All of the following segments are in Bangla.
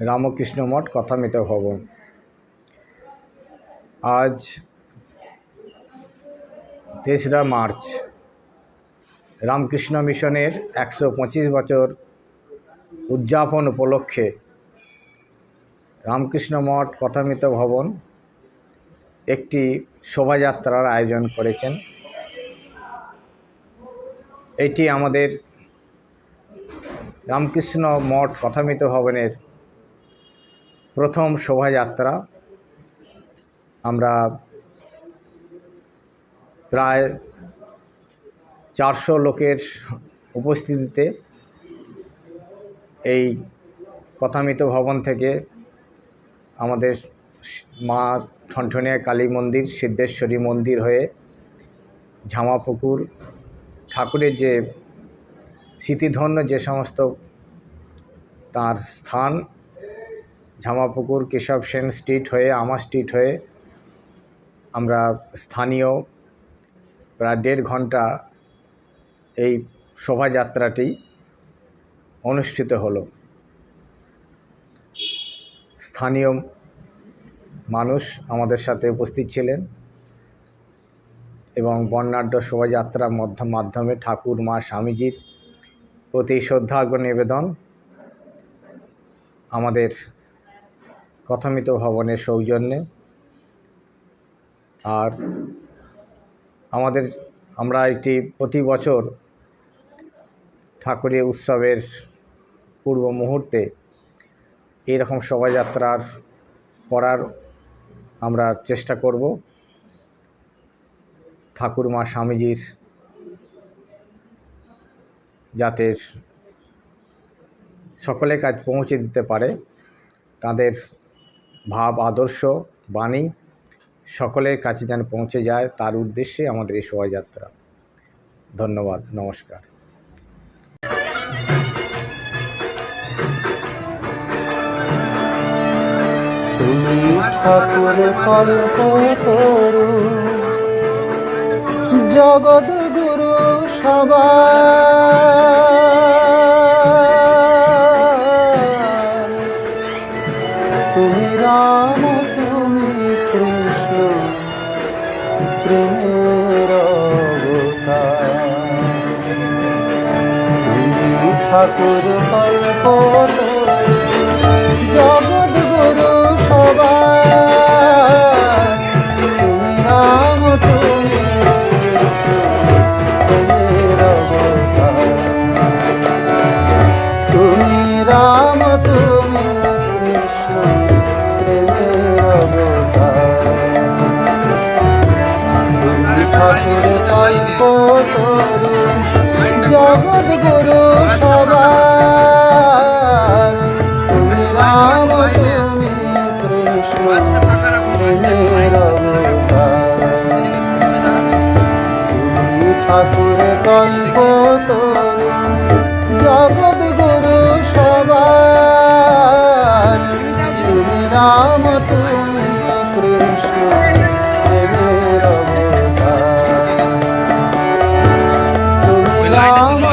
রামকৃষ্ণ মঠ কথামিত ভবন। আজ তেসরা মার্চ। রামকৃষ্ণ মিশনের একশো পঁচিশ বছর উদযাপন উপলক্ষে রামকৃষ্ণ মঠ কথামিত ভবন একটি শোভাযাত্রার আয়োজন করেছেন। এটি আমাদের রামকৃষ্ণ মঠ কথামিত ভবনের প্রথম শোভাযাত্রা আমরা প্রায় চারশো লোকের উপস্থিতিতে এই কথামিত ভবন থেকে আমাদের মা ঠনঠনিয়া কালী মন্দির, সিদ্ধেশ্বরী মন্দির হয়ে ঝামাপুকুর, ঠাকুরের যে স্মৃতিধন্য যে সমস্ত তার স্থান ঝামাপুকুর, কেশব সেন স্ট্রিট হয়ে, আমা স্ট্রিট হয়ে আমরা স্থানীয় প্রায় দেড় ঘণ্টা এই শোভাযাত্রাটি অনুষ্ঠিত হলো। স্থানীয় মানুষ আমাদের সাথে উপস্থিত ছিলেন এবং বর্ণাঢ্য শোভাযাত্রার মধ্য- মাধ্যমে ঠাকুর মা স্বামীজির প্রতি শ্রদ্ধার্ঘ নিবেদন আমাদের কথামিত ভবনের সৌজন্যে। আর আমাদের, আমরা এটি প্রতি বছর ঠাকুরের উৎসবের পূর্ব মুহূর্তে এরকম শোভাযাত্রার করার আমরা চেষ্টা করব। ঠাকুর মা স্বামীজির যাতে সকলের কাজ পৌঁছে দিতে পারে, তাদের ভাব, আদর্শ, বাণী সকলের কাছে যেন পৌঁছে যায়। তার উদ্দেশ্যে আমাদের এই শোভাযাত্রা। ধন্যবাদ, নমস্কার। তুমি জগৎ গুরু সবার। ঠাকুর কল্প তরু জগৎ গুরু সবার। তুমি রাম, তুমি কৃষ্ণ, তুমি ঠাকুর কল্প তরু জগৎ গুরু সবার। তুমি রাম, তুমি কৃষ্ণ।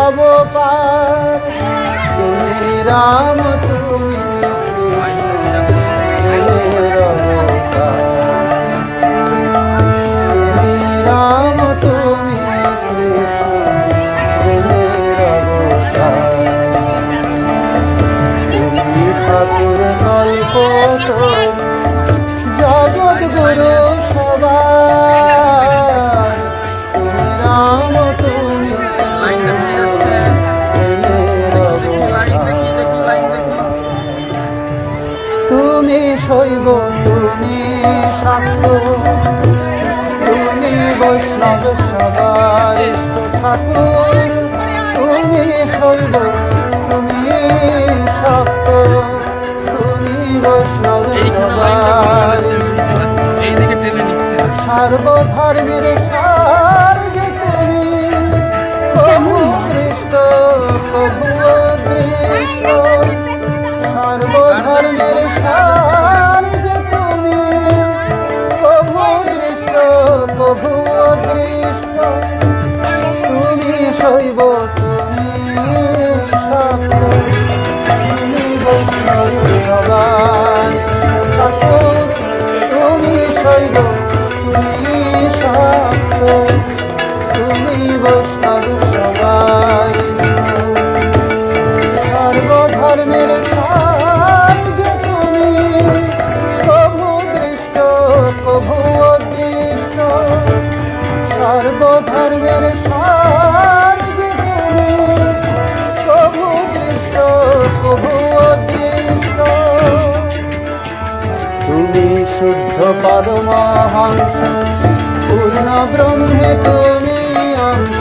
ভবপার তুমি রাম তুমি বৈষ্ণব সবারিস্ত ঠাকুর তুমি শৈব তুমি সত্য তুমি বৈষ্ণব সবারিস্ত সার্বধর্মের সা পরমহংস পূর্ণ ব্রহ্মে তুমি অংশ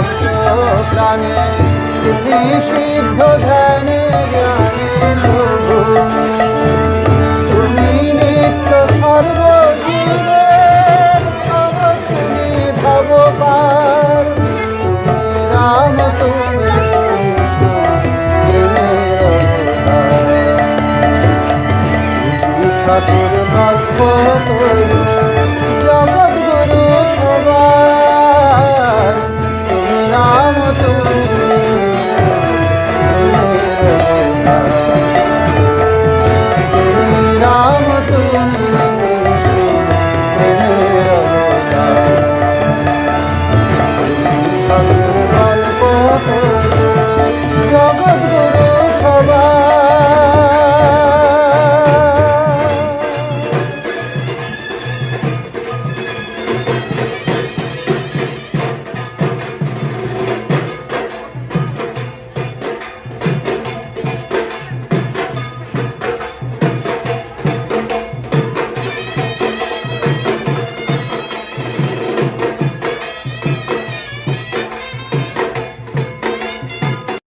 ভক্ত প্রাণে তুমি সিদ্ধ ধ্যান